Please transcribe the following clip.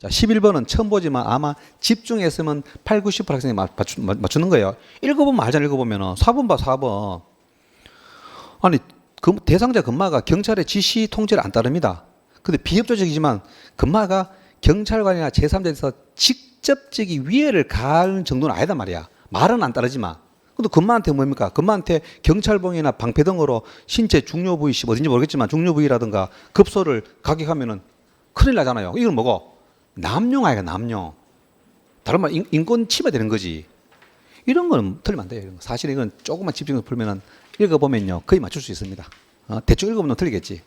자, 11번은 처음 보지만 아마 집중했으면 8, 90% 학생이 맞- 맞추, 맞- 맞추는 거예요. 읽어보면 알잖아, 읽어보면은. 4번 봐, 4번. 아니, 그 대상자 근마가 경찰의 지시 통제를 안 따릅니다. 근데 비협조적이지만 근마가 경찰관이나 제3자에서 직접적인 위해를 가하는 정도는 아니다 말이야. 말은 안 따르지만. 근데 근마한테 뭡니까? 근마한테 경찰봉이나 방패 등으로 신체 중요 부위, 어딘지 모르겠지만 중요 부위라든가 급소를 가격하면은 큰일 나잖아요. 이건 뭐고? 남용 아이가 남용. 다른 말 인- 인권 침해되는 거지. 이런 거는 틀리면 안 돼요. 이런 거. 사실 이건 조금만 집중해서 풀면은 읽어보면요 거의 맞출 수 있습니다. 어, 대충 읽어보면 틀리겠지.